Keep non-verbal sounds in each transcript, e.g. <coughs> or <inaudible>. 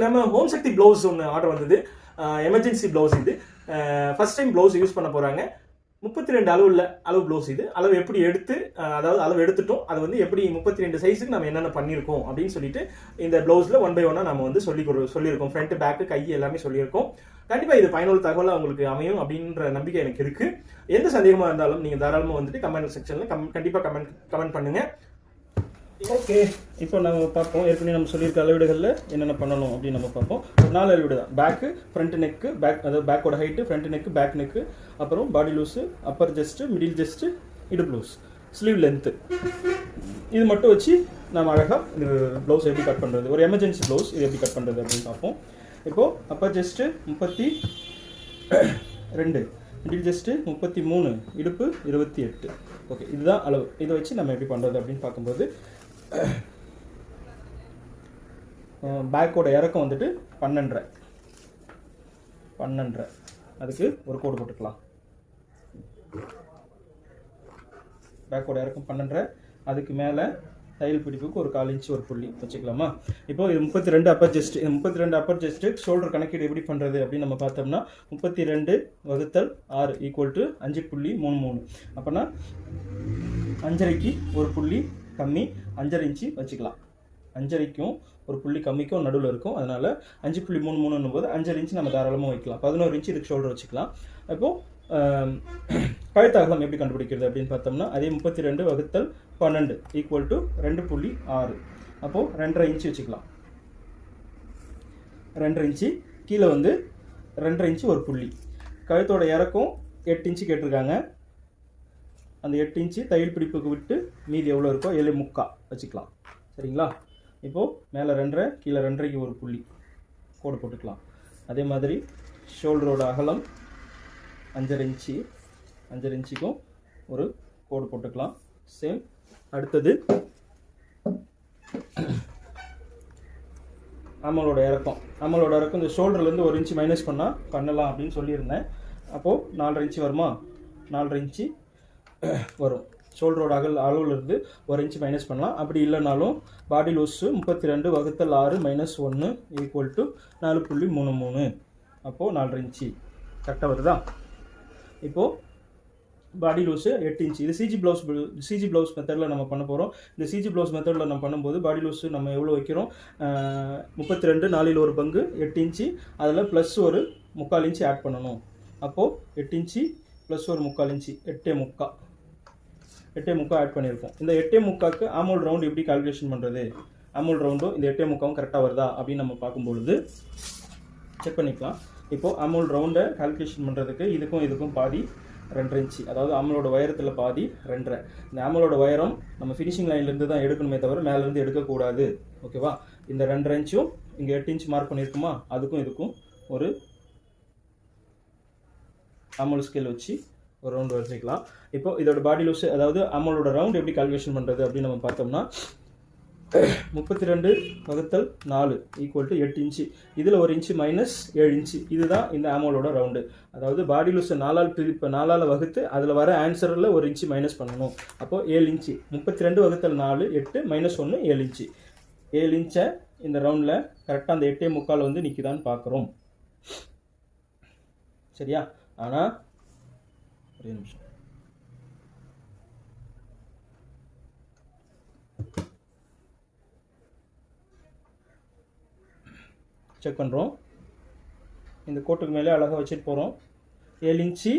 நம்ம ஹோம் சக்தி ப்ளவுஸ் ஒன்று ஆர்டர் வந்தது. எமர்ஜென்சி ப்ளவுஸ் இது. ஃபர்ஸ்ட் டைம் ப்ளவுஸ் யூஸ் பண்ண போகிறாங்க முப்பத்தி ரெண்டு அளவு உள்ள அளவு ப்ளவுஸ் இது. அளவு எப்படி எடுத்து அதாவது அளவு எடுத்துட்டோம் அது வந்து எப்படி முப்பத்தி ரெண்டு சைஸுக்கு நம்ம என்னென்ன பண்ணியிருக்கோம் அப்படின்னு சொல்லிட்டு இந்த ப்ளவுஸில் ஒன் பை ஒன்னாக நம்ம வந்து சொல்லி கொடு சொல்லியிருக்கோம். ஃப்ரண்ட் பேக்கு கை எல்லாமே சொல்லியிருக்கோம். கண்டிப்பாக இது பயனுள்ள தகவலாக உங்களுக்கு அமையும் அப்படின்ற நம்பிக்கை எனக்கு இருக்குது எந்த சந்தேகமாக இருந்தாலும் நீங்கள் தாராளமாக வந்துட்டு கமெண்ட் செக்ஷனில் கம் கண்டிப்பாக கமெண்ட் கமெண்ட் பண்ணுங்கள் ஓகே இப்போ நம்ம பார்ப்போம். ஏற்கனவே நம்ம சொல்லியிருக்க அளவீடுகளில் என்னென்ன பண்ணணும் அப்படின்னு நம்ம பார்ப்போம். ஒரு நாலு அளவீடு தான். பேக்கு ஃப்ரண்ட் நெக்கு பேக் அதாவது பேக்கோட height front neck back neck அப்புறம் body loose upper just middle just இடுப்பு லூஸ் ஸ்லீவ் லென்த்து இது மட்டும் வச்சு நம்ம அழகாக இந்த ப்ளவுஸ் எப்படி கட் பண்ணுறது ஒரு எமர்ஜென்சி ப்ளவுஸ் இது எப்படி கட் பண்ணுறது அப்படின்னு பார்ப்போம். இப்போது அப்பர் ஜஸ்ட்டு முப்பத்தி <coughs> ரெண்டு மிடில் ஜஸ்ட்டு முப்பத்தி மூணு இடுப்பு இருபத்தி எட்டு. ஓகே இதுதான் அளவு. இதை வச்சு நம்ம எப்படி பண்ணுறது அப்படின்னு பார்க்கும்போது பேக்கோட இறக்கம் வந்துட்டு பன்னெண்டரை. பன்னெண்டரை. அதுக்கு ஒரு கோடு போட்டுக்கலாம். பேக்கோட இறக்கம் பன்னெண்டரை. அதுக்கு மேலே தையல் பிடிப்புக்கு ஒரு கால் இன்ச்சு ஒரு புள்ளி வச்சுக்கலாமா? இப்போ இது முப்பத்தி ரெண்டு அப்பர் ஜஸ்ட் முப்பத்தி ரெண்டு அப்பர் ஜஸ்ட்டு ஷோல்டர் கணக்கீடு எப்படி பண்ணுறது அப்படின்னு நம்ம பார்த்தோம்னா முப்பத்தி ரெண்டு வகுத்தல் ஆறு ஈக்குவல் டு அஞ்சு புள்ளி மூணு மூணு. அப்போனா அஞ்சரைக்கு ஒரு புள்ளி கம்மி அஞ்சரை இன்ச்சு வச்சுக்கலாம். அஞ்சரைக்கும் ஒரு புள்ளி கம்மிக்கும் நடுவில் இருக்கும். அதனால் அஞ்சு புள்ளி மூணு மூணுன்னும் போது அஞ்சரை இன்ச்சு நம்ம தாராளமாக வைக்கலாம். பதினோரு இன்ச்சு இதுக்கு ஷோல்டர் வச்சுக்கலாம். இப்போது <clears throat> கழுத்தகலம் எப்படி கண்டுபிடிக்கிறது அப்படின்னு பார்த்தோம்னா அதே முப்பத்தி ரெண்டு வகுத்தல் பன்னெண்டு ஈக்குவல் டு ரெண்டு புள்ளி ஆறு. அப்போது ரெண்டரை இன்ச்சு வச்சுக்கலாம். ரெண்டரை இன்ச்சு கீழே வந்து ரெண்டரை இன்ச்சு ஒரு புள்ளி. கழுத்தோட இறக்கம் எட்டு இன்ச்சு கேட்டிருக்காங்க. அந்த எட்டு இன்ச்சு தையல் பிடிப்புக்கு விட்டு மீதி எவ்வளோ இருக்கோ ஏழு முக்கா வச்சுக்கலாம். சரிங்களா? இப்போது மேலே ரெண்டரை கீழே ரெண்டரைக்கு ஒரு புள்ளி கோடு போட்டுக்கலாம். அதே மாதிரி ஷோல்டரோட அகலம் அஞ்சரை இன்ச்சு அஞ்சரை இன்ச்சுக்கும் ஒரு கோடு போட்டுக்கலாம். சேம் அடுத்தது நம்மளோட இறக்கம். நம்மளோட இறக்கம் இந்த ஷோல்டர்லேருந்து ஒரு இன்ச்சு மைனஸ் பண்ணால் பண்ணலாம் அப்படின்னு சொல்லியிருந்தேன். அப்போது நாலரை இன்ச்சு வருமா? நாலரை இன்ச்சு வரும். ஷோல்டரோட அகல் அளவுலேருந்து ஒரு இன்ச் மைனஸ் பண்ணலாம். அப்படி இல்லைனாலும் பாடி லூஸு முப்பத்தி ரெண்டு வகுத்தல் ஆறு மைனஸ் ஒன்று ஈக்குவல் டு நாலு புள்ளி மூணு மூணு. அப்போது நாலரை இன்ச்சு கரெக்டாக வருதா? இப்போது பாடி லூஸு எட்டு இன்ச்சு இது சிஜி ப்ளவுஸ் சிஜி ப்ளவுஸ் மெத்தடில் நம்ம பண்ண போகிறோம் இந்த சிஜி ப்ளவுஸ் மெத்தடில் நம்ம பண்ணும்போது பாடி லூஸு நம்ம எவ்வளோ வைக்கிறோம்? முப்பத்தி ரெண்டு நாலில் ஒரு பங்கு எட்டு இன்ச்சு அதில் ப்ளஸ் ஒரு முக்கால் இன்ச்சு ஆட் பண்ணணும். அப்போது எட்டு இன்ச்சு ப்ளஸ் ஒரு முக்கால் இன்ச்சு எட்டே முக்கா. எட்டே முக்கா ஆட் பண்ணியிருக்கோம். இந்த எட்டே முக்காக்கு ஆமோல் ரவுண்ட் எப்படி கால்குலேஷன் பண்ணுறது ஆமோல் ரவுண்டும் இந்த எட்டே முக்காவும் கரெக்டாக வருதா அப்படின்னு நம்ம பார்க்கும்பொழுது செக் பண்ணிக்கலாம். இப்போது அமௌல் ரவுண்டை கால்குலேஷன் பண்ணுறதுக்கு இதுக்கும் இதுக்கும் பாதி ரெண்டரை இன்ச்சு அதாவது அமலோட உயரத்தில் பாதி ரெண்டரை. இந்த அமலோட உயரம் நம்ம ஃபினிஷிங் லைன்லேருந்து தான் எடுக்கணுமே தவிர மேலேருந்து எடுக்கக்கூடாது ஓகேவா இந்த ரெண்டரை இன்ச்சும் இங்கே எட்டு இன்ச் மார்க் பண்ணியிருக்குமா? அதுக்கும் இதுக்கும் ஒரு அமௌல் ஸ்கேல் வச்சு ஒரு ரவுண்டு வச்சுக்கலாம் இப்போ இதோட பாடி லூஸ் அதாவது அம்மளோட ரவுண்ட் எப்படி கால்குலேஷன் பண்ணுறது அப்படின்னு நம்ம பார்த்தோம்னா முப்பத்தி ரெண்டு வகுத்தல் நாலு ஈக்குவல் டு எட்டு இன்ச்சு. இதில் ஒரு இன்ச்சு மைனஸ் ஏழு இன்ச்சு. இதுதான் இந்த ஆமோலோட ரவுண்டு அதாவது பாடி லூஸை நாலால் பிரிப்பு நாலால் வகுத்து அதில் வர ஆன்சரில் ஒரு இன்ச்சு மைனஸ் பண்ணணும். அப்போது ஏழு இன்ச்சு. முப்பத்தி ரெண்டு வகுத்தல் நாலு எட்டு மைனஸ் ஒன்று ஏழு இன்ச்சு. ஏழு இன்ச்சை இந்த ரவுண்டில் கரெக்டாக அந்த எட்டே முக்கால் வந்து நிற்குதான்னு பார்க்குறோம். சரியா? ஆனால் ஒரே நிமிஷம். செக் பண்ணுறோம் இந்த கோட்டுக்கு மேலே அழகாக வச்சுட்டு போகிறோம் ஏழு இன்ச்சு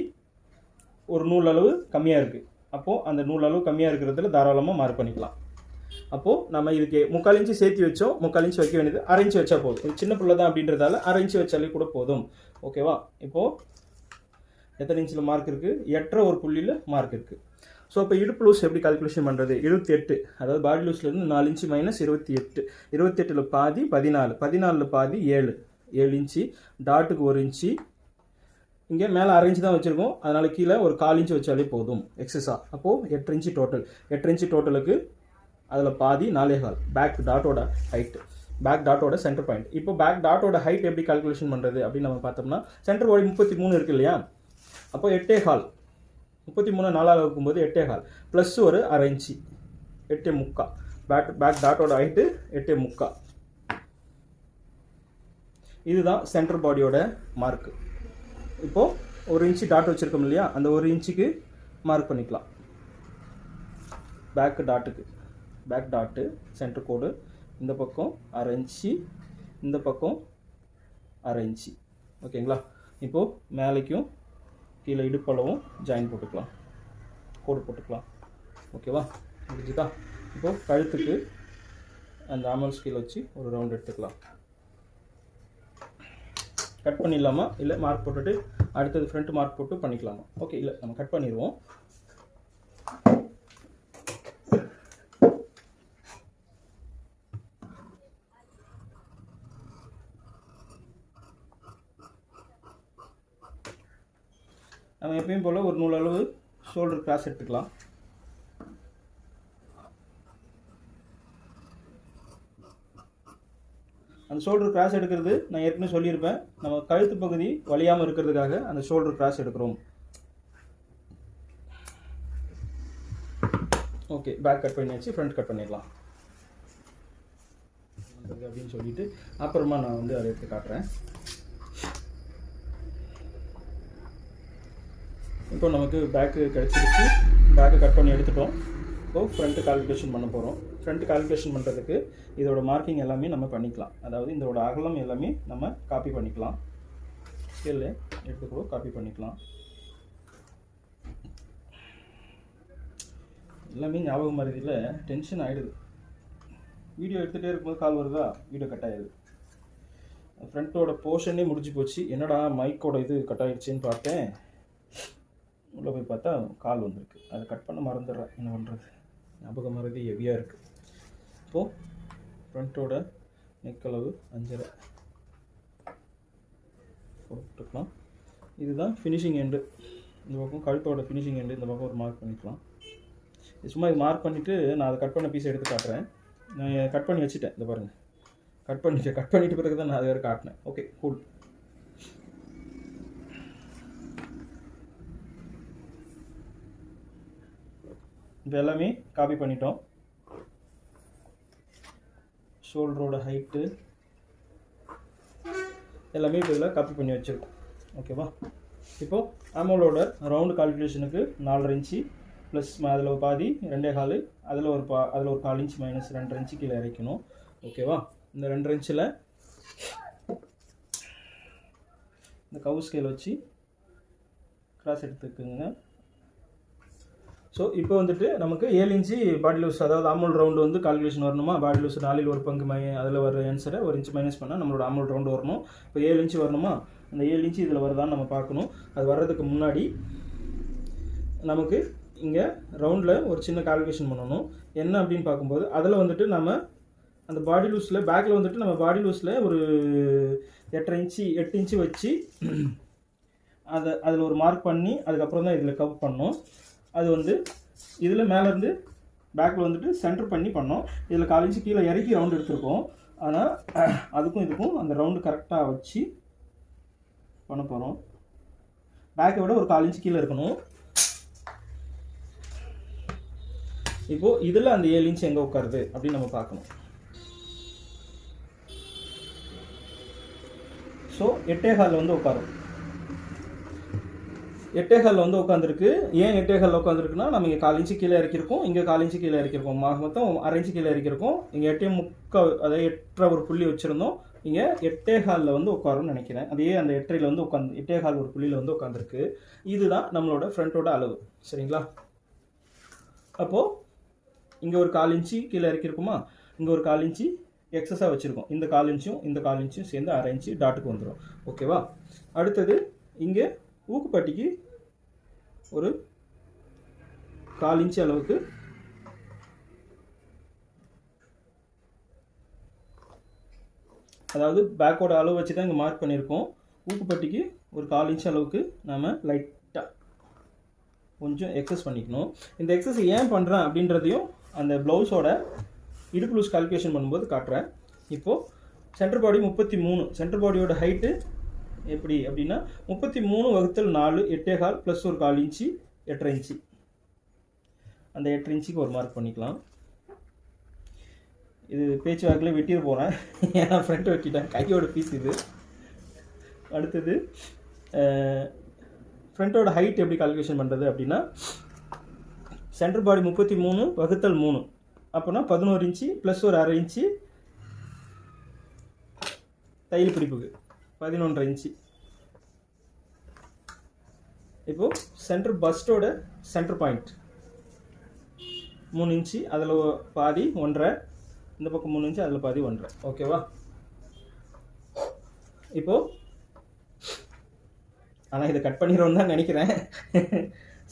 ஒரு நூல் அளவு கம்மியாக இருக்குது அப்போது அந்த நூல் அளவு கம்மியாக இருக்கிறதுல தாராளமாக மார்க் பண்ணிக்கலாம். அப்போது நம்ம இதுக்கு முக்கால் இன்ச்சு சேர்த்து வச்சோம். முக்கால் இன்ச்சு வைக்க வேண்டியது அரைஞ்சு வச்சா போதும். இது சின்ன பிள்ளை தான் அப்படின்றதால அரை வச்சாலே கூட போதும். ஓகேவா இப்போது எத்தனை இன்ச்சில் மார்க் இருக்குது எட்டரை ஒரு புள்ளியில் மார்க் இருக்குது ஸோ அப்போ இடுப்பு லூஸ் எப்படி கால்குலேஷன் பண்ணுறது இருபத்தி எட்டு. அதாவது பாடி லூஸ்லேருந்து நாலு இன்ச்சு மைனஸ் இருபத்தி எட்டு. இருபத்தெட்டில் பாதி பதினாலு. பதினாலில் பாதி ஏழு. ஏழு இன்ச்சு டாட்டுக்கு ஒரு இன்ச்சு இங்கே மேலே அரை இன்ச்சு தான் வச்சுருக்கோம். அதனால் கீழே ஒரு கால் இன்ச்சு வச்சாலே போதும். எக்ஸஸாக அப்போது எட்டு இன்ச்சு டோட்டல் எட்டு இன்ச்சு டோட்டலுக்கு அதில் பாதி நாலே கால். பேக் டாட்டோட ஹைட்டு பேக் டாட்டோட சென்டர் பாயிண்ட் இப்போ பேக் டாட்டோட ஹைட் எப்படி கால்குலேஷன் பண்ணுறது அப்படின்னு நம்ம பார்த்தோம்னா சென்டர் பாடி முப்பத்தி மூணு இருக்கு இல்லையா? அப்போ எட்டே கால். முப்பத்தி மூணு நாலாக இருக்கும்போது எட்டே கால். ப்ளஸ் ஒரு அரை இன்ச்சு எட்டே முக்கா பேட் பேக் டாட்டோட ஹைட்டு எட்டே முக்கா இதுதான் சென்டர் பாடியோட மார்க்கு இப்போது ஒரு இன்ச்சு டாட் வச்சுருக்கோம் இல்லையா? அந்த ஒரு இன்ச்சுக்கு மார்க் பண்ணிக்கலாம். பேக்கு டாட்டுக்கு பேக் டாட்டு சென்டர் கோடு இந்த பக்கம் அரை இன்ச்சு இந்த பக்கம் அரை இன்ச்சு ஓகேங்களா இப்போது மேலேக்கும் கீழே இடுப்பளவும் ஜாயின் போட்டுக்கலாம். கோடு போட்டுக்கலாம். ஓகேவா முடிஞ்சுதா இப்போது கழுத்துக்கு அந்த ஆமல் ஸ்கீல் வச்சு ஒரு ரவுண்ட் எடுத்துக்கலாம். கட் பண்ணிடலாமா? இல்லை மார்க் போட்டுட்டு அடுத்தது ஃப்ரண்ட் மார்க் போட்டு பண்ணிக்கலாமா? ஓகே இல்லை நம்ம கட் பண்ணிடுவோம். நம்ம எப்பயும் போல் ஒரு நூல் அளவு ஷோல்டர் கிராஸ் எடுத்துக்கலாம். அந்த ஷோல்டர் கிராஸ் எடுக்கிறது நான் ஏற்கனவே சொல்லியிருப்பேன். நம்ம கழுத்து பகுதி வலியாமல் இருக்கிறதுக்காக அந்த ஷோல்டர் கிராஸ் எடுக்கிறோம். ஓகே பேக் கட் பண்ணியாச்சு ஃப்ரண்ட் கட் பண்ணிடலாம். அப்படின்னு சொல்லிட்டு அப்புறமா நான் வந்து அதை எடுத்து காட்டுறேன். இப்போ நமக்கு பேக்கு கிடச்சிருச்சு. பேக்கை கட் பண்ணி எடுத்துட்டோம். இப்போ ஃப்ரண்ட்டு கால்குலேஷன் பண்ண போகிறோம் ஃப்ரண்ட் கால்குலேஷன் பண்ணுறதுக்கு இதோட மார்க்கிங் எல்லாமே நம்ம பண்ணிக்கலாம். அதாவது இதோட அகலம் எல்லாமே நம்ம காப்பி பண்ணிக்கலாம். ஸ்கேலு எடுத்துக்கூட காப்பி பண்ணிக்கலாம். எல்லாமே ஞாபகம் மருதியில் டென்ஷன் ஆகிடுது வீடியோ எடுத்துகிட்டே இருக்கும்போது கால் வருதா? வீடியோ கட் ஆயிடுது. ஃப்ரண்ட்டோட போர்ஷனே முடிஞ்சு போச்சு. என்னடா மைக்கோட இது கட் ஆகிடுச்சின்னு பார்த்தேன். உள்ளே போய் பார்த்தா கால் வந்திருக்கு. அதை கட் பண்ண மறந்துடுறேன். என்ன பண்ணுறது ஞாபகம் மறதி ஹெவியாக இருக்குது இப்போது ஃப்ரண்ட்டோட நெக்களவு அஞ்சரை. போட்டுக்கலாம். இதுதான் ஃபினிஷிங் எண்டு இந்த பக்கம் கழுத்தோட ஃபினிஷிங் எண்டு இந்த பக்கம் ஒரு மார்க் பண்ணிக்கலாம். இது சும்மா இது மார்க் பண்ணிவிட்டு நான் அதை கட் பண்ண பீஸ் எடுத்து காட்டுறேன். நான் கட் பண்ணி வச்சுட்டேன். இந்த பாருங்கள் கட் பண்ணிட்டு கட் பண்ணிட்டு பிறகு தான் நான் அதை வேறு காட்டினேன். ஓகே கூல் இது எல்லாமே காப்பி பண்ணிட்டோம். ஷோல்டரோட ஹைட்டு எல்லாமே இப்போ இதில் காப்பி பண்ணி வச்சுருக்கோம். ஓகேவா இப்போது ஆமோலோட ரவுண்டு கால்குலேஷனுக்கு நாலரை இன்ச்சு ப்ளஸ் அதில் ஒரு பாதி ரெண்டே கால் அதில் ஒரு பா அதில் ஒரு கால் இன்ச் மைனஸ் ரெண்டரை இன்ச்சு கீழே இறக்கணும். ஓகேவா இந்த ரெண்டரை இன்ச்சில் இந்த கவு ஸ்கேல் வச்சு கிராஸ் எடுத்துக்குங்க. ஸோ இப்போ வந்துட்டு நமக்கு ஏழு இன்ச்சு பாடி லூஸ் அதாவது அமுல் ரவுண்டு வந்து கால்குலேஷன் வரணுமா? பாடி லூஸ் நாலில் ஒரு பங்கு மை அதில் வர ஆன்சரை ஒரு இன்ச் மைனஸ் பண்ணால் நம்மளோட அமுல் ரவுண்டு வரணும். இப்போ ஏழு இன்ச்சு வரணுமா? அந்த ஏழு இன்ச்சு இதில் வருதான்னு நம்ம பார்க்கணும். அது வர்றதுக்கு முன்னாடி நமக்கு இங்கே ரவுண்டில் ஒரு சின்ன கால்குலேஷன் பண்ணணும். என்ன அப்படின்னு பார்க்கும்போது அதில் வந்துட்டு நம்ம அந்த பாடி லூஸில் பேக்கில் வந்துட்டு நம்ம பாடி லூஸில் ஒரு எட்டரை இன்ச்சு எட்டு இன்ச்சு வச்சு அதை அதில் ஒரு மார்க் பண்ணி அதுக்கப்புறம் தான் இதில் கவர் பண்ணோம் அது வந்து இதில் மேலேருந்து பேக்கில் வந்துட்டு சென்டர் பண்ணி பண்ணோம். இதில் கால் கீழே இறக்கி ரவுண்ட் எடுத்திருக்கோம். ஆனால் அதுக்கும் இதுக்கும் அந்த ரவுண்டு கரெக்டாக வச்சு பண்ண போகிறோம் பேக்கை விட ஒரு கால் இன்ச் கீழே இருக்கணும். இப்போது இதில் அந்த ஏழு இன்ச் எங்கே உட்காருது அப்படின்னு நம்ம பார்க்கணும். ஸோ எட்டே கால் வந்து உட்காரும். எட்டே வந்து உட்காந்துருக்கு ஏன் எட்டே உட்காந்துருக்குன்னா நம்ம இங்கே கால் இன்ச்சு கீழே இறக்கிருக்கோம் இங்கே கால் இன்ச்சு கீழே இறக்கிருக்கோம் மாக மொத்தம் அரை இன்ச்சு கீழே இறக்கிருக்கோம் இங்கே எட்டே முக்க அதாவது எட்டரை ஒரு புள்ளி வச்சுருந்தோம். இங்கே எட்டேகாலில் வந்து உட்காரும்னு நினைக்கிறேன். அதே அந்த எட்டரையில் வந்து உட்காந்து எட்டேகால் ஒரு புள்ளியில் வந்து உட்காந்துருக்கு இதுதான் நம்மளோட ஃப்ரண்ட்டோட அளவு. சரிங்களா? அப்போது இங்கே ஒரு கால் இன்ச்சு கீழே இறக்கிருக்குமா இங்கே ஒரு கால் இன்ச்சு எக்ஸஸாக வச்சுருக்கோம். இந்த கால் இன்ச்சும் இந்த கால் இன்ச்சும் சேர்ந்து அரை இன்ச்சு டாட்டுக்கு வந்துடும் ஓகேவா? அடுத்தது இங்கே ஊக்குப்பட்டிக்கு ஒரு கால் இன்ச்சு அளவுக்கு அதாவது பேக்கோட அளவு வச்சு தான் இங்கே மார்க் பண்ணியிருக்கோம். ஊக்குப்பட்டிக்கு ஒரு கால் இன்ச் அளவுக்கு நாம் லைட்டாக கொஞ்சம் எக்ஸஸ் பண்ணிக்கணும். இந்த எக்ஸஸ் ஏன் பண்ணுறேன் அப்படின்றதையும் அந்த ப்ளவுஸோட இடுப்பு லூஸ் கால்குலேஷன் பண்ணும்போது காட்டுறேன். இப்போது சென்டர் பாடி முப்பத்தி மூணு. சென்டர் பாடியோட ஹைட்டு எப்படி அப்படின்னா முப்பத்தி மூணு வகுத்தல் நாலு எட்டே கால் ப்ளஸ் ஒரு கால் இன்ச்சு எட்டரை இன்ச்சு. அந்த எட்டரை இன்ச்சுக்கு ஒரு மார்க் பண்ணிக்கலாம். இது பேச்சு வாக்கில் வெட்டிட போகிறேன் ஏன்னா ஃப்ரெண்ட் வெட்டிட்டேன். கையோட பீஸ் இது. அடுத்தது ஃப்ரண்ட்டோட ஹைட் எப்படி கால்குலேஷன் பண்ணுறது அப்படின்னா சென்டர் பாடி முப்பத்தி மூணு வகுத்தல் மூணு. அப்போனா பதினோரு இன்ச்சு ப்ளஸ் ஒரு அரை இன்ச்சு தையல் பிடிப்புக்கு. பதினொன்றரை இன்ச்சு. இப்போது சென்ட்ரு பஸ்டோட சென்ட்ரு பாயிண்ட் மூணு இன்ச்சு அதில் பாதி ஒன்றரை. இந்த பக்கம் மூணு இன்ச்சு அதில் பாதி ஒன்றரை. ஓகேவா இப்போது ஆனால் இதை கட் பண்ணிடுவோம் தான் நினைக்கிறேன்.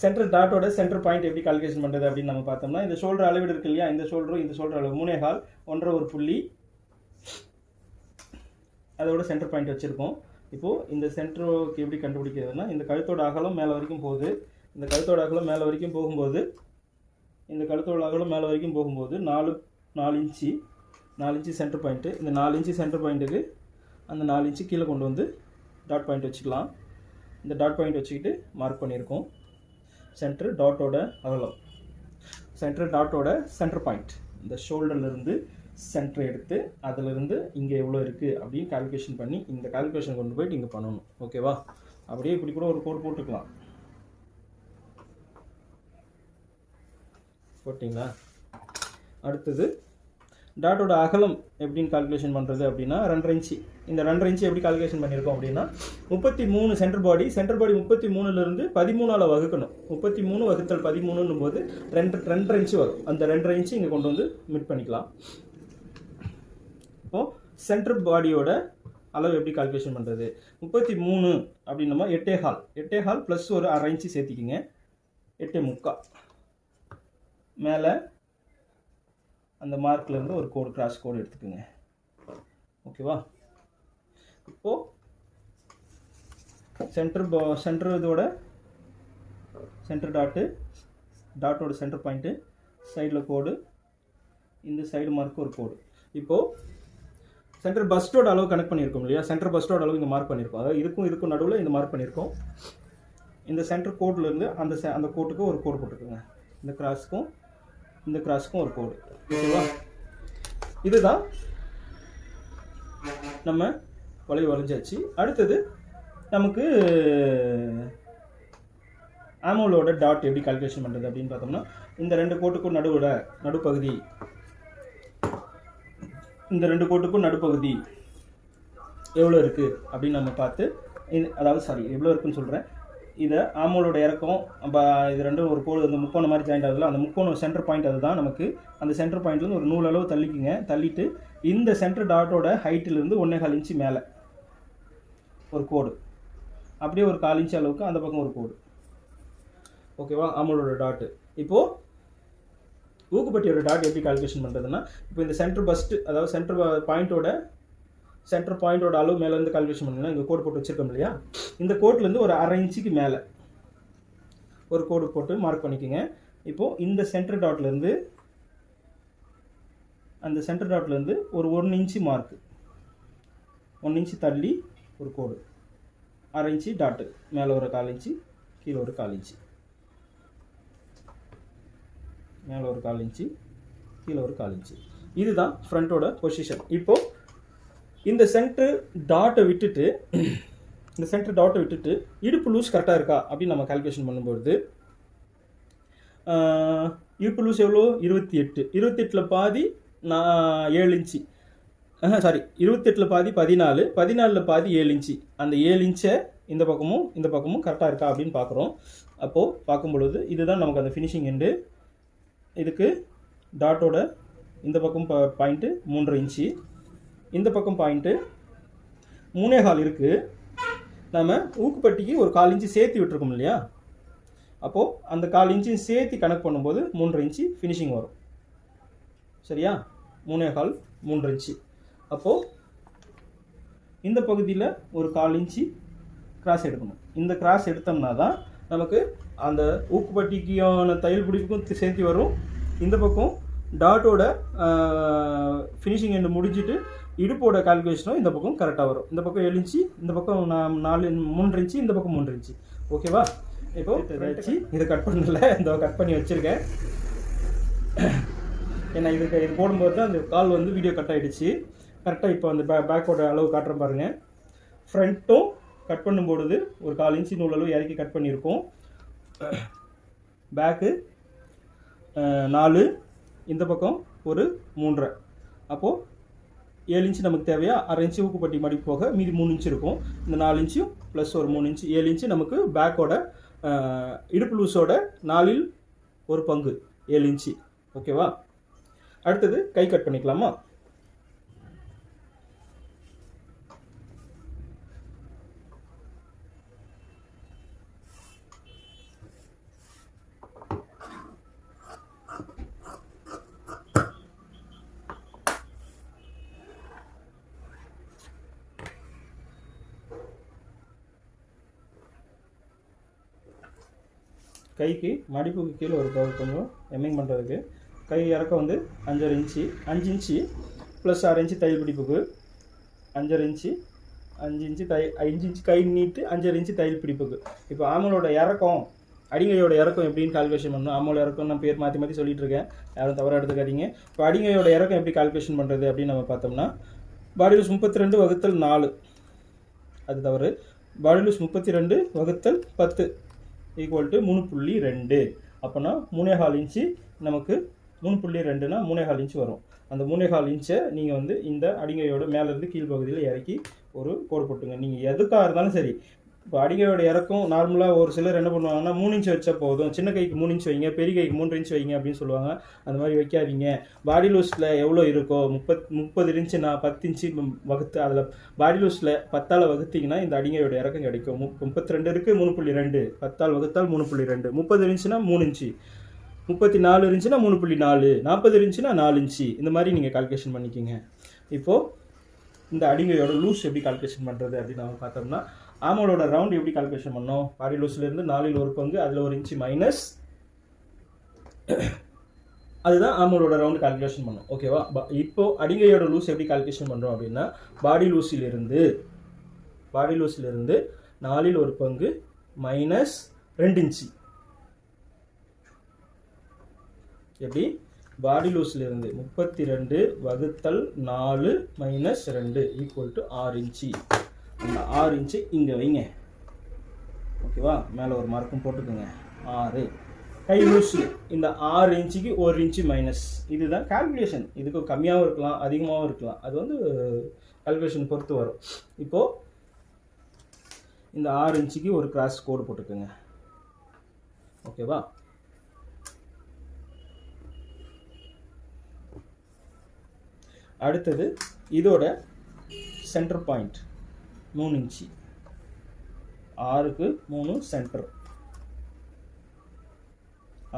சென்ட்ரு டாட்டோட சென்டர் பாயிண்ட் எப்படி கால்குலேஷன் பண்ணுறது அப்படின்னு நம்ம பார்த்தோம்னா இந்த ஷோல்டர் அளவீடு இருக்கு இல்லையா? இந்த ஷோல்டரும் இந்த ஷோல்டர் அளவு. மூணே கால் ஒன்றரை ஒரு புள்ளி அதோட சென்டர் பாயிண்ட் வச்சுருக்கோம். இப்போது இந்த சென்டருக்கு எப்படி கண்டுபிடிக்கிறதுனா இந்த கழுத்தோட அகலம் மேலே வரைக்கும் போகுது. இந்த கழுத்தோட அகலம் மேலே வரைக்கும் போகும்போது இந்த கழுத்தோட அகலம் மேலே வரைக்கும் போகும்போது நாலு நாலு இன்ச்சு நாலு இன்ச்சு சென்டர் பாயிண்ட்டு இந்த நாலு இன்ச்சு சென்டர் பாயிண்ட்டுக்கு அந்த நாலு இன்ச்சு கீழே கொண்டு வந்து டாட் பாயிண்ட் வச்சுக்கலாம். இந்த டாட் பாயிண்ட் வச்சுக்கிட்டு மார்க் பண்ணியிருக்கோம். சென்டர் டாட்டோட அகலம். சென்டர் டாட்டோட சென்டர் பாயிண்ட் இந்த ஷோல்டர்லேருந்து சென்டர் எடுத்து அதிலிருந்து இங்கே எவ்வளோ இருக்குது அப்படின்னு கால்குலேஷன் பண்ணி இந்த கால்குலேஷன் கொண்டு போயிட்டு இங்கே பண்ணணும். ஓகேவா அப்படியே இப்படி கூட ஒரு கோடு போட்டுக்கலாம். போட்டிங்களா? அடுத்தது டாட்டோட அகலம் எப்படின்னு கால்குலேஷன் பண்ணுறது அப்படின்னா ரெண்டரை இன்ச்சு. இந்த ரெண்டரை இன்ச்சு எப்படி கால்குலேஷன் பண்ணியிருக்கோம் அப்படின்னா முப்பத்தி மூணு சென்டர் பாடி சென்டர் பாடி முப்பத்தி மூணுலேருந்து பதிமூணால் வகுக்கணும். முப்பத்தி மூணு வகுத்தல் பதிமூணுன்னும் போது ரெண்டு ரெண்டரை இன்ச்சு வரும். அந்த ரெண்டரை இன்ச்சு இங்கே கொண்டு வந்து மிட் பண்ணிக்கலாம். இப்போது சென்டர் பாடியோட அளவு எப்படி கால்குலேஷன் பண்ணுறது முப்பத்தி மூணு அப்படின்னமா எட்டே ஹால் எட்டே ஹால் ப்ளஸ் ஒரு அரை இன்ச்சு சேர்த்திக்கிங்க. எட்டே முக்கா மேலே அந்த மார்க்லேருந்து ஒரு கோடு கிராஸ் கோடு எடுத்துக்கோங்க. ஓகேவா? இப்போது சென்டர் சென்டர் இதோட சென்டர் டாட்டு டாட்டோட சென்டர் பாயிண்ட்டு சைடில் கோடு இந்த சைடு மார்க் ஒரு கோடு இப்போது சென்டர் பஸ்டோட அளவு கனெக்ட் பண்ணியிருக்கோம் இல்லையா? சென்டர் பஸ்டோட அளவு இங்கே மார்க் பண்ணியிருக்கோம். அதாவது இதுக்கும் இதுக்கும் நடுவில் இந்த மார்க் பண்ணியிருக்கோம். இந்த சென்டர் கோட்லேருந்து அந்த அந்த கோட்டுக்கு ஒரு கோடு போட்டுக்கோங்க இந்த கிராஸுக்கும் இந்த கிராஸுக்கும் ஒரு கோடு ஓகேவா? இதுதான் நம்ம வளைவு வளைஞ்சாச்சு. அடுத்தது நமக்கு ஆமோலோட டாட் எப்படி கால்குலேஷன் பண்ணுறது அப்படின்னு பார்த்தோம்னா இந்த ரெண்டு கோட்டுக்கும் நடுவில் நடுப்பகுதி இந்த ரெண்டு கோட்டுக்கும் நடுப்பகுதி எவ்வளோ இருக்குது அப்படின்னு நம்ம பார்த்து இது- அதாவது சாரி எவ்வளோ இருக்குன்னு சொல்கிறேன் இதை ஆமோலோட இறக்கம் நம்ம இது ரெண்டும் ஒரு கோடு அந்த முக்கோணம் மாதிரி ஜாயிண்ட் ஆகுதுல அந்த முக்கோணம் சென்டர் பாயிண்ட் அதுதான் நமக்கு. அந்த சென்டர் பாயிண்ட்லேருந்து ஒரு நூல் அளவு தள்ளிக்குங்க. தள்ளிட்டு இந்த சென்டர் டாட்டோட ஹைட்டிலிருந்து ஒன்றே கால் இன்ச்சு மேலே ஒரு கோடு. அப்படியே ஒரு கால் இன்ச்சு அளவுக்கு அந்த பக்கம் ஒரு கோடு. ஓகேவா ஆமோலோட டாட்டு இப்போது ஊக்குப்பட்டியோட டாட் எப்படி கால்குலேஷன் பண்ணுறதுன்னா இப்போ இந்த சென்டர் பஸ்ட் அதாவது சென்டர் பாயிண்ட்டோட சென்டர் பாயிண்ட்டோட அளவு மேலேருந்து கால்குலேஷன் பண்ணீங்கன்னா இங்கே கோடு போட்டு வச்சிருக்கோம் இல்லையா? இந்த கோட்லேருந்து ஒரு அரை இன்ச்சுக்கு மேலே ஒரு கோடு போட்டு மார்க் பண்ணிக்கோங்க. இப்போது இந்த சென்டர் டாட்லேருந்து அந்த சென்டர் டாட்லேருந்து ஒரு one inch mark one inch தள்ளி ஒரு கோடு அரை இன்ச்சு டாட்டு மேலே ஒரு கால் இன்ச்சு கீழே ஒரு கால் இன்ச்சு. மேலே ஒரு கால் இன்ச்சு கீழே ஒரு கால் இன்ச்சு. இதுதான் ஃப்ரண்ட்டோட பொசிஷன் இப்போது இந்த சென்ட்ரு டாட்டை விட்டுட்டு இந்த சென்டர் டாட்டை விட்டுட்டு இடுப்பு லூஸ் கரெக்டாக இருக்கா அப்படின்னு நம்ம கால்குலேஷன் பண்ணும்பொழுது இடுப்பு லூஸ் எவ்வளோ இருபத்தி எட்டு. இருபத்தெட்டில் பாதி நான் ஏழு இன்ச்சு. சாரி இருபத்தெட்டில் பாதி பதினாலு. பதினாலில் பாதி ஏழு இன்ச்சு. அந்த ஏழு இன்ச்சை இந்த பக்கமும் இந்த பக்கமும் கரெக்டாக இருக்கா அப்படின்னு பார்க்குறோம். அப்போது பார்க்கும் பொழுது இதுதான் நமக்கு அந்த ஃபினிஷிங் எண்டு இதுக்கு டாட்டோட இந்த பக்கம் பாயிண்ட்டு மூன்றரை இன்ச்சு இந்த பக்கம் பாயிண்ட்டு மூணே கால் இருக்குது நம்ம ஊக்குப்பட்டிக்கு ஒரு கால் இன்ச்சு சேர்த்து விட்டுருக்கோம் இல்லையா? அப்போது அந்த கால் இன்ச்சையும் சேர்த்து கணக்கு பண்ணும்போது மூன்றரை இன்ச்சு ஃபினிஷிங் வரும். சரியா? மூணே கால் மூன்று இன்ச்சு அப்போது இந்த பகுதியில் ஒரு கால் இன்ச்சு கிராஸ் எடுக்கணும். இந்த கிராஸ் எடுத்தோம்னா தான் நமக்கு அந்த ஊக்குப்பட்டிக்கான தையல் பிடிப்புக்கும் சேர்த்து வரும். இந்த பக்கம் டாட்டோட ஃபினிஷிங் எண்டு முடிஞ்சிட்டு இடுப்போட கால்குலேஷனும் இந்த பக்கம் கரெக்டாக வரும். இந்த பக்கம் ஏழு இன்ச்சு இந்த பக்கம் நான் நாலு மூன்று இன்ச்சு இந்த பக்கம் மூன்று இன்ச்சு. ஓகேவா இப்போ வச்சு இதை கட் பண்ணல. இந்த கட் பண்ணி வச்சுருக்கேன். ஏன்னா இதுக்கு இது போடும்போது தான் அந்த கால் வந்து வீடியோ கட் ஆகிடுச்சு கரெக்டாக இப்போ அந்த பே பேக்கோட அளவு காட்டுறேன் பாருங்கள் ஃப்ரண்ட்டும் கட் பண்ணும்பொழுது ஒரு கால் இன்ச்சு நூலளவு இறக்கி கட் பண்ணியிருக்கோம். பேக்கு நாலு இந்த பக்கம் ஒரு மூன்றரை. அப்போது ஏழு இன்ச்சு நமக்கு தேவையா அரை இன்ச்சு ஊக்குப்பட்டி மடிப்பு போக மீதி மூணு இன்ச்சு இருக்கும். இந்த நாலு இன்ச்சும் ப்ளஸ் ஒரு மூணு இன்ச்சு ஏழு இன்ச்சு நமக்கு பேக்கோட இடுப்பு லூஸோட நாலில் ஒரு பங்கு ஏழு இன்ச்சு. ஓகேவா? அடுத்தது கை கட் பண்ணிக்கலாமா? கைக்கு மடிப்புக்கு கீழே ஒரு கவர் கொஞ்சம் எம்மிங் பண்ணுறதுக்கு கை இறக்கம் வந்து அஞ்சரை இன்ச்சு அஞ்சு இன்ச்சு ப்ளஸ் ஆறு இன்ச்சு தையல் பிடிப்புக்கு. அஞ்சரை இன்ச்சு அஞ்சு இன்ச்சு தை அஞ்சு இன்ச்சு கை நீட்டு அஞ்சரை இன்ச்சு தையல் பிடிப்புக்கு. இப்போ ஆமலோட இறக்கம் அடிங்கையோட இறக்கம் எப்படின்னு கால்குலேஷன் பண்ணணும். ஆமோட இறக்கம் நான் பேர் மாற்றி மாற்றி சொல்லிட்டு இருக்கேன். யாரும் தவறாக எடுத்துக்காதீங்க. இப்போ அடிங்கையோட இறக்கம் எப்படி கால்குலேஷன் பண்ணுறது அப்படின்னு நம்ம பார்த்தோம்னா பாடி லூஸ் முப்பத்தி ரெண்டு வகுத்தல் நாலு. அது தவறு. பாடி லூஸ் முப்பத்தி ரெண்டு வகுத்தல் பத்து. ஈக்குவல் டு மூணு புள்ளி ரெண்டு. அப்போனா மூணே கால் இன்ச்சு நமக்கு மூணு புள்ளி ரெண்டுனா மூணே கால் இன்ச்சு வரும். அந்த மூணே கால் இன்ச்சை நீங்கள் வந்து இந்த அடிங்கையோட மேலேருந்து கீழ் பகுதியில் இறக்கி ஒரு கோடு போட்டுங்க. நீங்கள் எதுக்காக இருந்தாலும் சரி இப்போ அடிகையோட இறக்கம் நார்மலாக ஒரு சிலர் என்ன பண்ணுவாங்கன்னா மூணு இன்ச் வச்சா போதும். சின்ன கைக்கு மூணு இன்ச் வைங்க பெரிய கைக்கு மூன்று இன்ச் வைங்க அப்படின்னு சொல்லுவாங்க. அந்த மாதிரி வைக்காதீங்க. பாடி லூஸில் எவ்வளோ இருக்கோ முப்பத் முப்பது இன்ச்சு நான் பத்து இன்ச்சு வகுத்து அதில் பாடி லூஸில் பத்தால் வகுத்தீங்கன்னா இந்த அடிங்கையோட இறக்கம் கிடைக்கும். மு முப்பத்தி ரெண்டு இருக்குது மூணு புள்ளி ரெண்டு. பத்தால் வகுத்தால் மூணு புள்ளி ரெண்டு. முப்பது இன்ச்சுனா மூணு இன்ச்சு முப்பத்தி நாலு இருந்துச்சுன்னா மூணு புள்ளி நாலு. நாற்பது இருந்துச்சுன்னா நாலு இன்ச்சு இந்த மாதிரி நீங்கள் கால்குலேஷன் பண்ணிக்கிங்க. இப்போது இந்த அடிங்கையோட லூஸ் எப்படி கால்குலேஷன் பண்ணுறது அப்படின்னு நம்ம பார்த்தோம்னா ஆமோடோட ரவுண்ட் எப்படி கால்குலேஷன் பண்ணோம்? பாடி லூஸ்லேருந்து நாலில் ஒரு பங்கு அதில் ஒரு இன்ச்சு மைனஸ் அதுதான் ஆமோடோட ரவுண்ட் கால்குலேஷன் பண்ணோம். ஓகேவா ப- இப்போ அடிங்கையோட லூஸ் எப்படி கால்குலேஷன் பண்ணுறோம் அப்படின்னா பாடி லூஸிலிருந்து பாடி லூஸிலிருந்து நாலில் ஒரு பங்கு மைனஸ் ரெண்டு இன்ச்சு எப்படி? பாடி லூஸ்லேருந்து முப்பத்தி ரெண்டு வகுத்தல் நாலு மைனஸ் ரெண்டு ஈக்குவல் டு ஆறு இன்ச்சு அந்த ஆறு இன்ச்சு இங்கே வைங்க. ஓகேவா மேலே ஒரு மார்க்கும் போட்டுக்கோங்க. ஆறு. கை லூஸு இந்த ஆறு இன்ச்சுக்கு ஒரு இன்ச்சு மைனஸ் இதுதான் கால்குலேஷன் இதுக்கு கம்மியாகவும் இருக்கலாம் அதிகமாகவும் இருக்கலாம். அது வந்து கால்குலேஷன் பொறுத்து வரும். இப்போது இந்த ஆறு இன்ச்சுக்கு ஒரு கிராஸ் கோடு போட்டுக்கோங்க. ஓகேவா அடுத்தது இதோட சென்டர் பாயிண்ட் மூணு இன்ச்சு. ஆறுக்கு மூணு சென்டர்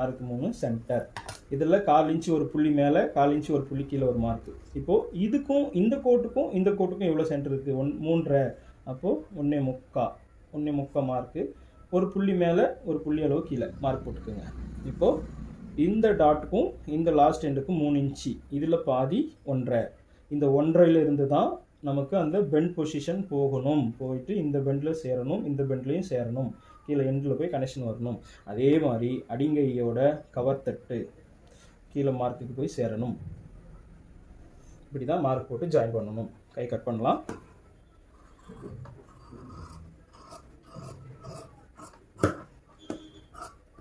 ஆறுக்கு மூணு சென்டர் இதில் கால் இன்ச்சு ஒரு புள்ளி மேலே கால் இன்ச்சு ஒரு புள்ளி கீழே ஒரு மார்க்கு இப்போது இதுக்கும் இந்த கோட்டுக்கும் இந்த கோட்டுக்கும் எவ்வளோ சென்டர் இருக்குது ஒன் மூன்றரை. அப்போது ஒன்றே முக்கா. ஒன்றே முக்கா மார்க்கு ஒரு புள்ளி மேலே ஒரு புள்ளி அளவு கீழே மார்க் போட்டுக்கோங்க. இப்போது இந்த டாட்டுக்கும் இந்த லாஸ்ட் எண்டுக்கும் மூணு இன்ச்சு. இதில் பாதி ஒன்றரை. இந்த ஒன்றரைல தான் நமக்கு அந்த பெண்ட் பொசிஷன் போகணும். போயிட்டு இந்த பெண்டில் சேரணும் இந்த பெண்ட்லேயும் சேரணும். கீழே எண்டில் போய் கனெக்ஷன் வரணும். அதே மாதிரி அடிங்கையோட கவர் தட்டு கீழே மார்க்குக்கு போய் சேரணும். இப்படி தான் மார்க் போட்டு ஜாயின் பண்ணணும். கை கட் பண்ணலாம்.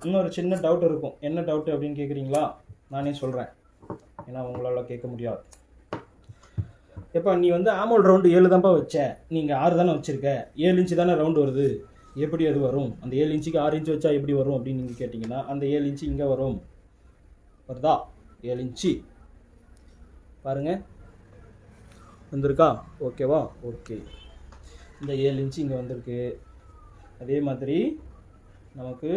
இன்னொரு சின்ன டவுட் இருக்கும். என்ன டவுட் அப்படின்னு கேட்குறீங்களா நானே சொல்கிறேன் ஏன்னா உங்களால் கேட்க முடியாது. எப்போ நீ வந்து ஆமோல் ரவுண்டு ஏழு தான்ப்பா வச்ச. நீங்கள் ஆறு தானே வச்சுருக்க. ஏழு இன்ச்சு தானே ரவுண்டு வருது. எப்படி அது வரும்? அந்த ஏழு இன்ச்சுக்கு ஆறு இன்ச்சு வச்சா எப்படி வரும் அப்படின்னு நீங்கள் கேட்டிங்கன்னா அந்த ஏழு இன்ச்சு இங்கே வரும். வருதா? ஏழு இன்ச்சு. பாருங்கள் வந்திருக்கா? ஓகேவா? ஓகே. இந்த ஏழு இன்ச்சு இங்கே வந்திருக்கு. அதே மாதிரி நமக்கு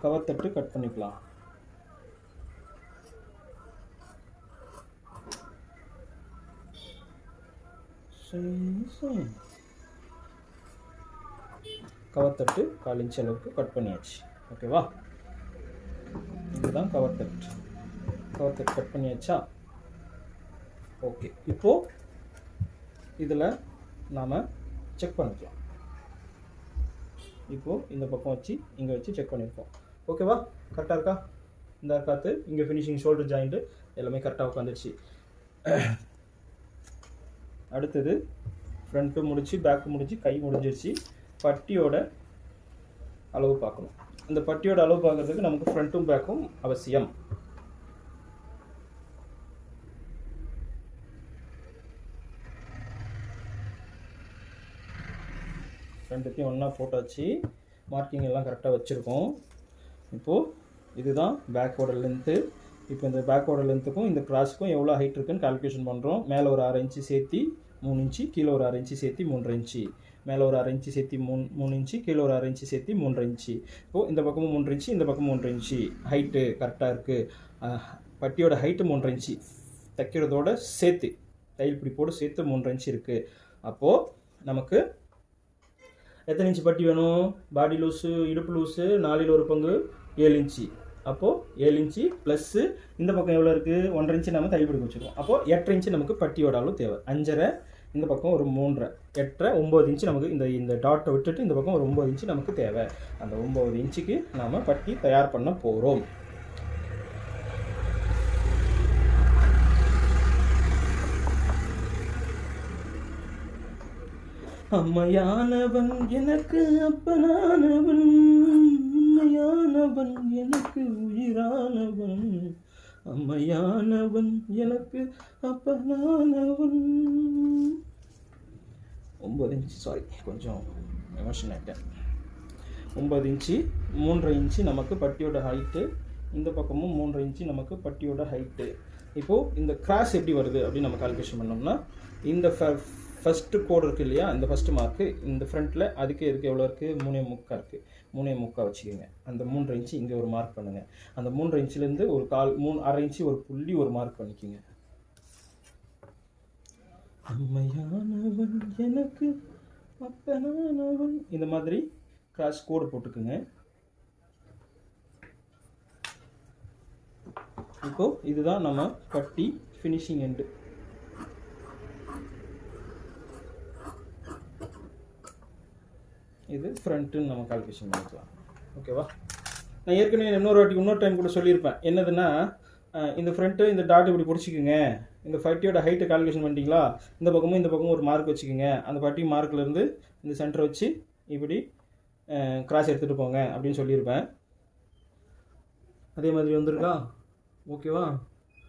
கவர் தட்டு கட் பண்ணிக்கலாம். கவர் தட்டு கால் இன்ச் அளவுக்கு கட் பண்ணியாச்சு. ஓகேவா? இதுதான் கவர் தட்டு கவர் தட்டு கட் பண்ணியாச்சா? ஓகே. இப்போது இதில் நாம் செக் பண்ணிக்கலாம். இப்போது இந்த பக்கம் வச்சு இங்கே வச்சு செக் பண்ணியிருக்கோம். ஓகேவா? கரெக்டாக இருக்கா? இந்த காற்று இங்கே ஃபினிஷிங் ஷோல்டர் ஜாயிண்ட்டு எல்லாமே கரெக்டாக உட்காந்துருச்சு. அடுத்தது ஃப்ரண்ட்டு முடிச்சு பேக்கு முடிச்சு கை முடிஞ்சிருச்சு. பட்டியோட அளவு பார்க்கணும். இந்த பட்டியோட அளவு பார்க்கறதுக்கு நமக்கு ஃப்ரண்ட்டும் பேக்கும் அவசியம். ரெண்டுத்தையும் ஒன்றா போட்டாச்சு. மார்க்கிங் எல்லாம் கரெக்டாக வச்சுருக்கோம். இப்போது இதுதான் பேக்கோட லென்த்து இப்போ இந்த பேக்கோட லென்த்துக்கும் இந்த கிராஸுக்கும் எவ்வளோ ஹைட் இருக்குன்னு கால்குலேஷன் பண்ணுறோம் மேலே ஒரு அரை இன்ச்சு சேர்த்தி மூணு இன்ச்சு கீழே ஒரு அரை இன்ச்சு சேர்த்தி மூன்றரை இன்ச்சு மேலே ஒரு அரை இன்ச்சு சேர்த்தி மூணு மூணு இன்ச்சு கீழே ஒரு அரை இன்ச்சு சேர்த்தி மூன்றரை இன்ச்சு இப்போது இந்த பக்கமும் மூன்று இன்ச்சு இந்த பக்கமும் மூன்றரை இன்ச்சு ஹைட்டு கரெக்டாக இருக்குது பட்டியோட ஹைட்டு மூன்றரை இன்ச்சு தைக்கிறதோட சேர்த்து தையல் பிடிப்போடு சேர்த்து மூன்றரை இன்ச்சு இருக்குது அப்போது நமக்கு எத்தனை இன்ச்சு பட்டி வேணும்? பாடி லூஸு இடுப்பு லூஸு நாலில் ஒரு பங்கு ஏழு இன்ச்சு அப்போது ஏழு இன்ச்சு ப்ளஸ்ஸு இந்த பக்கம் எவ்வளோ இருக்குது ஒன்றரை இன்ச்சு நம்ம தையல் பிடிக்க வச்சுருக்கோம். அப்போது எட்டரை இன்ச்சு நமக்கு பட்டியோட அளவு தேவை. அஞ்சரை இந்த பக்கம் ஒரு மூன்றரை. எட்டரை ஒம்பது இன்ச்சு நமக்கு இந்த இந்த டாட்டை விட்டுட்டு இந்த பக்கம் ஒரு ஒம்பது இன்ச்சு நமக்கு தேவை. அந்த ஒம்பது இன்ச்சுக்கு நாம் பட்டி தயார் பண்ண போகிறோம் அம்மையானவன் எனக்கு அப்பனானவன். அம்மையானவன் எனக்கு உயிரானவன். அம்மையானவன் எனக்கு அப்பனானவன். ஒம்பது இன்ச்சு சாரி கொஞ்சம் எமோஷன் ஆகிட்டேன் ஒம்பது இன்ச்சு மூன்றரை இன்ச்சு நமக்கு பட்டியோட ஹைட்டு இந்த பக்கமும் மூன்றரை இன்ச்சு நமக்கு பட்டியோட ஹைட்டு இப்போது இந்த கிராஸ் எப்படி வருது அப்படின்னு நம்ம கால்குலேஷன் பண்ணோம்னா இந்த ஃபஸ்ட்டு கோடு இருக்குது இல்லையா? இந்த ஃபஸ்ட்டு மார்க்கு இந்த ஃப்ரண்ட்டில் அதுக்கு இதுக்கு எவ்வளோ இருக்குது மூணே முக்கா இருக்குது மூணே முக்கா வச்சுக்கோங்க. அந்த மூன்று இன்ச்சு இங்கே ஒரு மார்க் பண்ணுங்கள் அந்த மூன்று இன்ச்சுலேருந்து ஒரு கால் மூணு அரை இன்ச்சு ஒரு புள்ளி ஒரு மார்க் பண்ணிக்கோங்க. அம்மையானவன் எனக்கு அப்பனானவன். இந்த மாதிரி கிராஸ் கோடு போட்டுக்குங்க. இப்போது இதுதான் நம்ம பட்டி ஃபினிஷிங் எண்டு இது ஃப்ரண்ட்டுன்னு நம்ம கால்குலேஷன் பண்ணிக்கலாம். ஓகேவா நான் ஏற்கனவே இன்னொரு வாட்டி இன்னொரு டைம் கூட சொல்லியிருப்பேன். என்னதுன்னா இந்த ஃப்ரண்ட்டு இந்த டாட் இப்படி பிடிச்சிக்கோங்க. இந்த பட்டியோட ஹைட்டை கால்குலேஷன் பண்ணிட்டீங்களா? இந்த பக்கமும் இந்த பக்கமும் ஒரு மார்க் வச்சுக்கோங்க. அந்த பட்டி மார்க்லேருந்து இந்த சென்டர் வச்சு இப்படி கிராஸ் எடுத்துகிட்டு போங்க அப்படின்னு சொல்லியிருப்பேன். அதே மாதிரி வந்திருக்கா? ஓகேவா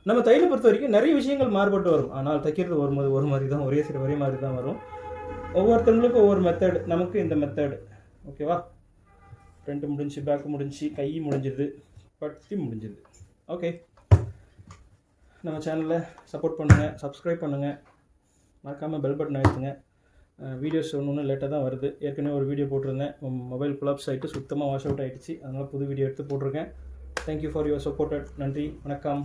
நம்ம தையலை பொறுத்த வரைக்கும் நிறைய விஷயங்கள் மாறுபட்டு வரும். ஆனால் தைக்கிறது ஒரு மாதிரி ஒரு மாதிரி தான் ஒரே சில ஒரே மாதிரி தான் வரும். ஒவ்வொருத்தவங்களுக்கும் ஒவ்வொரு மெத்தடு நமக்கு இந்த மெத்தடு ஓகேவா ஃப்ரண்ட்டு முடிஞ்சு பேக்கு முடிஞ்சு கை முடிஞ்சிருது பட்டி முடிஞ்சிருது. ஓகே நம்ம சேனலை சப்போர்ட் பண்ணுங்கள் சப்ஸ்கிரைப் பண்ணுங்கள் மறக்காமல் பெல் பட்டன் அழுத்துங்க. வீடியோஸ் ஒன்று ஒன்று லேட்டாக தான் வருது. ஏற்கனவே ஒரு வீடியோ போட்டிருந்தேன். மொபைல் குலாப்ஸ் ஆகிட்டு சுத்தமாக வாஷ் அவுட் ஆகிடுச்சு அதனால் புது வீடியோ எடுத்து போட்டிருக்கேன். தேங்க்யூ ஃபார் யுவர் சப்போர்ட்டட் நன்றி. வணக்கம்.